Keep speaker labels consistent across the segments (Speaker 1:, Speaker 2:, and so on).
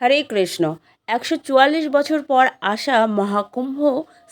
Speaker 1: হরে কৃষ্ণ। একশো চুয়াল্লিশ বছর পর আসা মহাকুম্ভ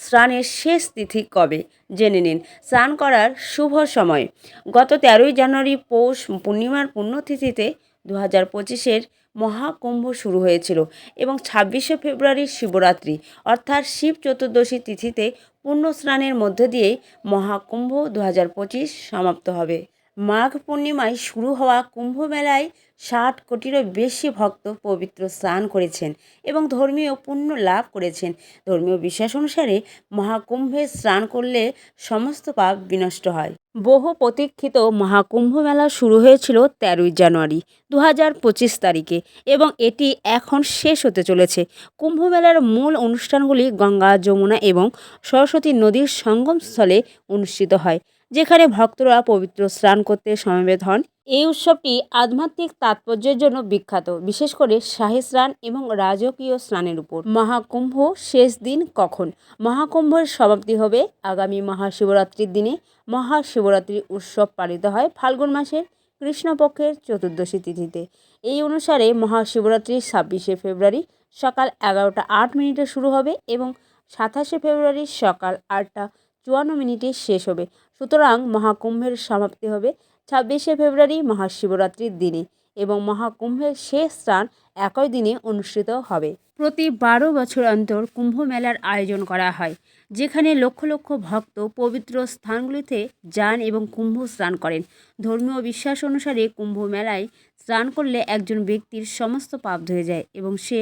Speaker 1: স্নানের শেষ তিথি কবে? জেনে নিন। স্নান করার শুভ সময়। গত তেরোই জানুয়ারি পৌষ পূর্ণিমার পুণ্যতিথিতে দু হাজার পঁচিশের মহাকুম্ভ শুরু হয়েছিল এবং ছাব্বিশে ফেব্রুয়ারি শিবরাত্রি, অর্থাৎ শিব চতুর্দশী তিথিতে পুণ্য স্নানের মধ্য দিয়ে মহাকুম্ভ দু হাজার পঁচিশ সমাপ্ত হবে। মাঘ পূর্ণিমায় শুরু হওয়া কুম্ভ মেলায় ষাট কোটিরও বেশি ভক্ত পবিত্র স্নান করেছেন এবং ধর্মীয় পুণ্য লাভ করেছেন। ধর্মীয় বিশ্বাস অনুসারে মহাকুম্ভে স্নান করলে সমস্ত পাপ বিনষ্ট হয়। বহু প্রতীক্ষিত মহাকুম্ভ মেলা শুরু হয়েছিল তেরোই জানুয়ারি দু হাজার পঁচিশ তারিখে এবং এটি এখন শেষ হতে চলেছে। কুম্ভ মেলার মূল অনুষ্ঠানগুলি গঙ্গা, যমুনা এবং সরস্বতী নদীর সঙ্গমস্থলে অনুষ্ঠিত হয়। যেখানে ভক্তরা পবিত্র স্নান করতে সমবেত হন। এই উৎসবটি আধ্যাত্মিক তাৎপর্যের জন্য বিখ্যাত, বিশেষ করে শাহী স্নান এবং রাজকীয় স্নানের উপর। মহাকুম্ভ শেষ দিন কখন? মহাকুম্ভের সমাপ্তি হবে আগামী মহাশিবরাত্রির দিনে। মহাশিবরাত্রি উৎসব পালিত হয় ফাল্গুন মাসের কৃষ্ণপক্ষের চতুর্দশী তিথিতে। এই অনুসারে মহাশিবরাত্রি ছাব্বিশে ফেব্রুয়ারি সকাল এগারোটা আট মিনিটে শুরু হবে এবং সাতাশে ফেব্রুয়ারি সকাল আটটা চুয়ান্ন মিনিটে শেষ হবে। সুতরাং মহাকুম্ভের সমাপ্তি হবে ছাব্বিশে ফেব্রুয়ারি মহাশিবরাত্রির দিনে এবং মহাকুম্ভের শেষ স্নান একই দিনে অনুষ্ঠিত হবে। প্রতি বারো বছর অন্তর কুম্ভ মেলার আয়োজন করা হয়, যেখানে লক্ষ লক্ষ ভক্ত পবিত্র স্থানগুলিতে যান এবং কুম্ভ স্নান করেন। ধর্মীয় বিশ্বাস অনুসারে কুম্ভ মেলায় স্নান করলে একজন ব্যক্তির সমস্ত পাপ ধুয়ে যায় এবং সে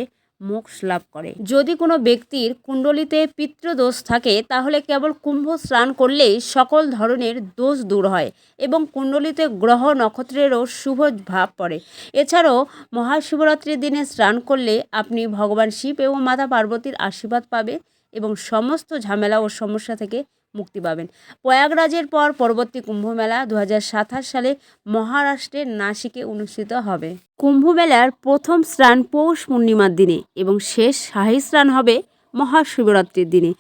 Speaker 1: মোক্ষ লাভ করে। যদি কোনো ব্যক্তির কুণ্ডলিতে পিতৃদোষ থাকে, তাহলে কেবল কুম্ভ স্নান করলেই সকল ধরনের দোষ দূর হয় এবং কুণ্ডলিতে গ্রহ নক্ষত্রেরও শুভ ভাব পড়ে। এছাড়াও মহাশিবরাত্রির দিনে স্নান করলে আপনি ভগবান শিব এবং মাতা পার্বতীর আশীর্বাদ পাবে এবং সমস্ত ঝামেলা ও সমস্যা থেকে মুক্তি পাবেন। প্রয়াগরাজের পর পরবর্তী কুম্ভমেলা দু হাজার সাতাশ সালে মহারাষ্ট্রের নাসিকে অনুষ্ঠিত হবে। কুম্ভমেলার প্রথম স্নান পৌষ পূর্ণিমার দিনে এবং শেষ শাহী স্নান হবে মহাশিবরাত্রির দিনে।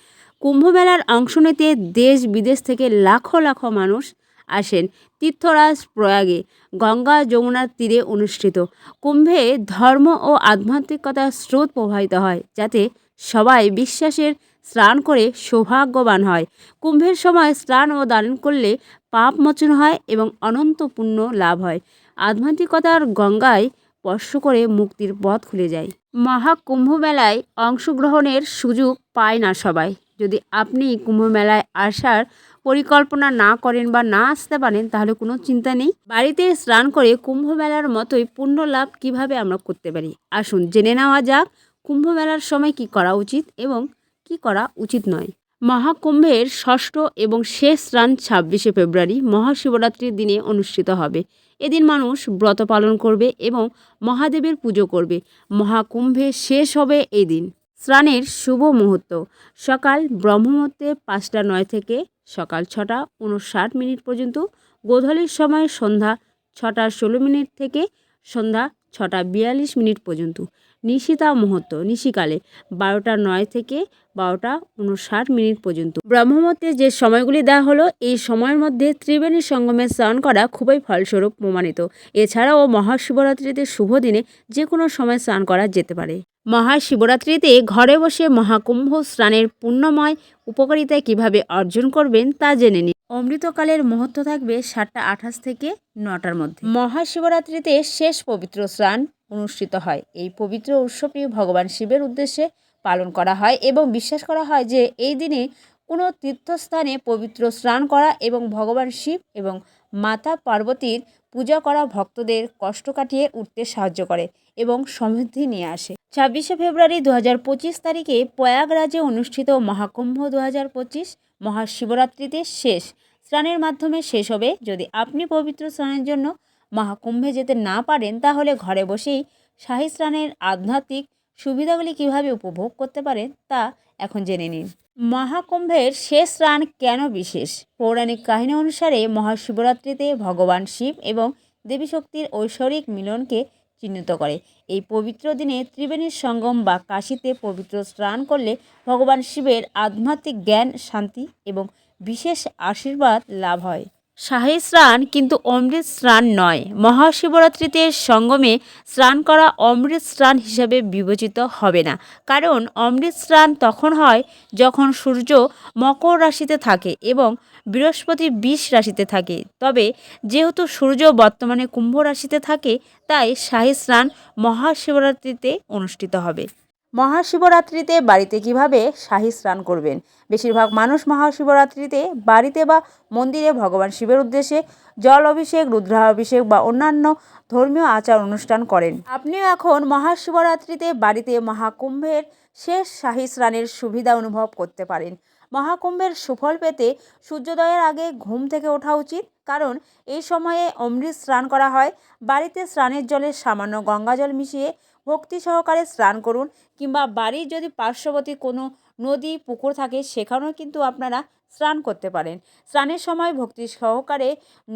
Speaker 1: কুম্ভমেলার অংশ নিতে দেশ বিদেশ থেকে লাখো লাখো মানুষ আসেন তীর্থরাজ প্রয়াগে গঙ্গা যমুনার তীরে অনুষ্ঠিত। কুম্ভে ধর্ম ও আধ্যাত্মিকতার স্রোত প্রবাহিত হয় যাতে সবাই বিশ্বাসের স্নান করে সৌভাগ্যবান হয়। কুম্ভের সময় স্নান ও দান করলে পাপ মোচন হয় এবং অনন্ত পুণ্য লাভ হয়। আধ্যাত্মিকতার গঙ্গায় স্পর্শ করে মুক্তির পথ খুলে যায়। মহাকুম্ভ মেলায় অংশগ্রহণের সুযোগ পায় না সবাই। যদি আপনি কুম্ভ মেলায় আসার পরিকল্পনা না করেন বা না আসতে পারেন, তাহলে কোনো চিন্তা নেই। বাড়িতে স্নান করে কুম্ভ মেলার মতোই পুণ্য লাভ কীভাবে আমরা করতে পারি? আসুন জেনে নেওয়া যাক কুম্ভ মেলার সময় কি করা উচিত এবং কি করা উচিত নয়। মহাকুম্ভের ষষ্ঠ এবং শেষ স্নান ছাব্বিশে ফেব্রুয়ারি মহাশিবরাত্রির দিনে অনুষ্ঠিত হবে। এদিন মানুষ ব্রত পালন করবে এবং মহাদেবের পুজো করবে। মহাকুম্ভে শেষ হবে এই দিন। স্নানের শুভ মুহূর্ত। সকাল ব্রহ্মমুহূর্তে পাঁচটা নয় থেকে সকাল ছটা উনষাট মিনিট পর্যন্ত। গোধূলির সময় সন্ধ্যা ছটা ষোলো মিনিট থেকে সন্ধ্যা ছটা বিয়াল্লিশ মিনিট পর্যন্ত। নিশিতা মুহূর্ত নিশিকালে বারোটা নয় থেকে বারোটা উনষাট মিনিট পর্যন্ত। ব্রহ্মমতে যে সময়গুলি দেওয়া হলো, এই সময়ের মধ্যে ত্রিবেণী সঙ্গমে স্নান করা খুবই ফলস্বরূপ প্রমাণিত। এছাড়াও মহাশিবরাত্রিতে শুভ দিনে যে কোনো সময় স্নান করা যেতে পারে। মহাশিবরাত্রিতে ঘরে বসে মহাকুম্ভ স্নানের পুণ্যময় উপকারিতা কীভাবে অর্জন করবেন তা জেনে নিন। অমৃতকালের মুহূর্ত থাকবে সাতটা আঠাশ থেকে নটার মধ্যে। মহাশিবরাত্রিতে শেষ পবিত্র স্নান অনুষ্ঠিত হয়। এই পবিত্র উৎসবটি ভগবান শিবের উদ্দেশ্যে পালন করা হয় এবং বিশ্বাস করা হয় যে এই দিনে কোনো তীর্থস্থানে পবিত্র স্নান করা এবং ভগবান শিব এবং মাতা পার্বতীর পূজা করা ভক্তদের কষ্ট কাটিয়ে উঠতে সাহায্য করে এবং সমৃদ্ধি নিয়ে আসে। ছাব্বিশে ফেব্রুয়ারি দু হাজার পঁচিশ তারিখে প্রয়াগরাজে অনুষ্ঠিত মহাকুম্ভ দু হাজার পঁচিশ মহাশিবরাত্রিতে শেষ। স্নানের মাধ্যমে শেষ হবে। যদি আপনি পবিত্র স্নানের জন্য মহাকুম্ভে যেতে না পারেন, তাহলে ঘরে বসেই শাহী স্নানের আধ্যাত্মিক সুবিধাগুলি কীভাবে উপভোগ করতে পারেন, তা এখন জেনে নিন। মহাকুম্ভের শেষ স্নান কেন বিশেষ? পৌরাণিক কাহিনী অনুসারে মহাশিবরাত্রিতে ভগবান শিব এবং দেবী শক্তির ঐশ্বরিক মিলনকে চিহ্নিত করে। এই পবিত্র দিনে ত্রিবেণীর সঙ্গম বা কাশীতে পবিত্র স্নান করলে ভগবান শিবের আধ্যাত্মিক জ্ঞান, শান্তি এবং বিশেষ আশীর্বাদ লাভ হয়। শাহী স্নান কিন্তু অমৃত স্নান নয়। মহাশিবরাত্রিতে সঙ্গমে স্নান করা অমৃত স্নান হিসাবে বিবেচিত হবে না। কারণ অমৃত স্নান তখন হয় যখন সূর্য মকর রাশিতে থাকে এবং বৃহস্পতি বিষ রাশিতে থাকে। তবে যেহেতু সূর্য বর্তমানে কুম্ভ রাশিতে থাকে, তাই শাহী স্নান মহাশিবরাত্রিতে অনুষ্ঠিত হবে। মহাশিবরাত্রিতে বাড়িতে কীভাবে শাহী স্নান করবেন? বেশিরভাগ মানুষ মহাশিবরাত্রিতে বাড়িতে বা মন্দিরে ভগবান শিবের উদ্দেশ্যে জল অভিষেক, রুদ্রাভিষেক বা অন্যান্য ধর্মীয় আচার অনুষ্ঠান করেন। আপনিও এখন মহাশিবরাত্রিতে বাড়িতে মহাকুম্ভের শেষ শাহী স্নানের সুবিধা অনুভব করতে পারেন। মহাকুম্ভের সুফল পেতে সূর্যোদয়ের আগে ঘুম থেকে ওঠা উচিত, কারণ এই সময়ে অমৃত স্নান করা হয়। বাড়িতে স্নানের জলে সামান্য গঙ্গাজল মিশিয়ে ভক্তি সহকারে স্নান করুন কিংবা বাড়ির যদি পার্শ্ববর্তী কোনো নদী, পুকুর থাকে সেখানেও কিন্তু আপনারা স্নান করতে পারেন। স্নানের সময় ভক্তি সহকারে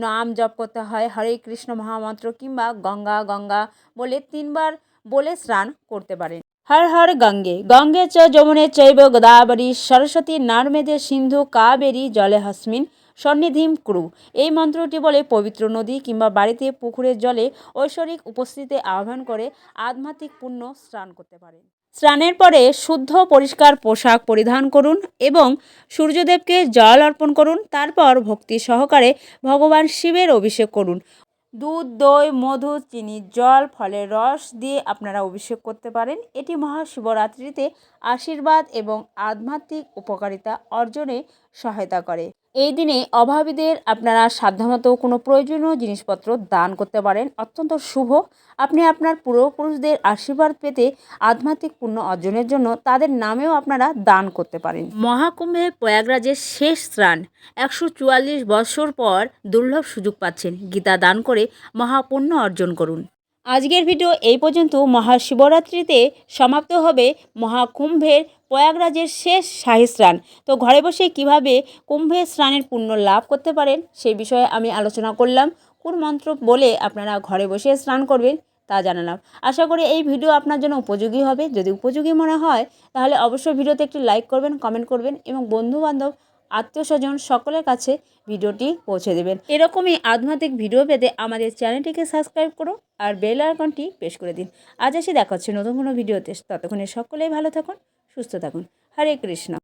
Speaker 1: নাম জপ করতে হয়, হরে কৃষ্ণ মহামন্ত্র কিংবা গঙ্গা গঙ্গা বলে তিনবার বলে স্নান করতে পারেন। হর হর গঙ্গে গঙ্গে চ যমুনে চৈব গোদাবরী, সরস্বতী নর্মেদে সিন্ধু কাবেরী জলে হস্মিন। সন্নিধিম ক্রু। এই মন্ত্রটি বলে, পবিত্র নদী কিংবা বাড়িতে পুকুরের জলে ঐশ্বরিক উপস্থিতি আহ্বান করে আধ্যাত্মিক পুণ্য স্নান করতে পারেন। স্নানের পরে শুদ্ধ পরিষ্কার পোশাক পরিধান করুন এবং সূর্যদেবকে জল অর্পণ করুন। তারপর ভক্তি সহকারে ভগবান শিবের অভিষেক করুন। দুধ, দই, মধু, চিনি, জল, ফলের রস দিয়ে আপনারা অভিষেক করতে পারেন। এটি মহাশিবরাত্রিতে আশীর্বাদ এবং আধ্যাত্মিক উপকারিতা অর্জনে সহায়তা করে। এই দিনে অভাবীদের আপনারা সাধ্যমতো কোনো প্রয়োজনীয় জিনিসপত্র দান করতে পারেন। অত্যন্ত শুভ। আপনি আপনার পূর্বপুরুষদের আশীর্বাদ পেতে আধ্যাত্মিক পুণ্য অর্জনের জন্য তাদের নামেও আপনারা দান করতে পারেন। মহাকুম্ভে প্রয়াগরাজের শেষ স্নান। একশো চুয়াল্লিশ বৎসর পর দুর্লভ সুযোগ পাচ্ছেন। গীতা দান করে মহাপুণ্য অর্জন করুন। আজকের ভিডিও এই পর্যন্ত। মহাশিবরাত্রিতে সমাপ্ত হবে মহাকুম্ভের প্রয়াগরাজের শেষ শাহী স্নান। তো ঘরে বসে কীভাবে কুম্ভের স্নানের পুণ্য লাভ করতে পারেন সেই বিষয়ে আমি আলোচনা করলাম। কোন মন্ত্র বলে আপনারা ঘরে বসে স্নান করবেন তা জানালাম। আশা করি এই ভিডিও আপনার জন্য উপযোগী হবে। যদি উপযোগী মনে হয়, তাহলে অবশ্যই ভিডিওতে একটি লাইক করবেন, কমেন্ট করবেন এবং বন্ধুবান্ধব আত্মীয় স্বজন সকলের কাছে ভিডিওটি পৌঁছে দেবেন। এরকমই আধ্যাত্মিক ভিডিও পেতে আমাদের চ্যানেলটিকে সাবস্ক্রাইব করো আর বেল আইকনটি প্রেস করে দিন। আজ এসে দেখা হচ্ছে নতুন কোনো ভিডিওতে। ততক্ষণে সকলেই ভালো থাকুন, সুস্থ থাকুন। হরে কৃষ্ণ।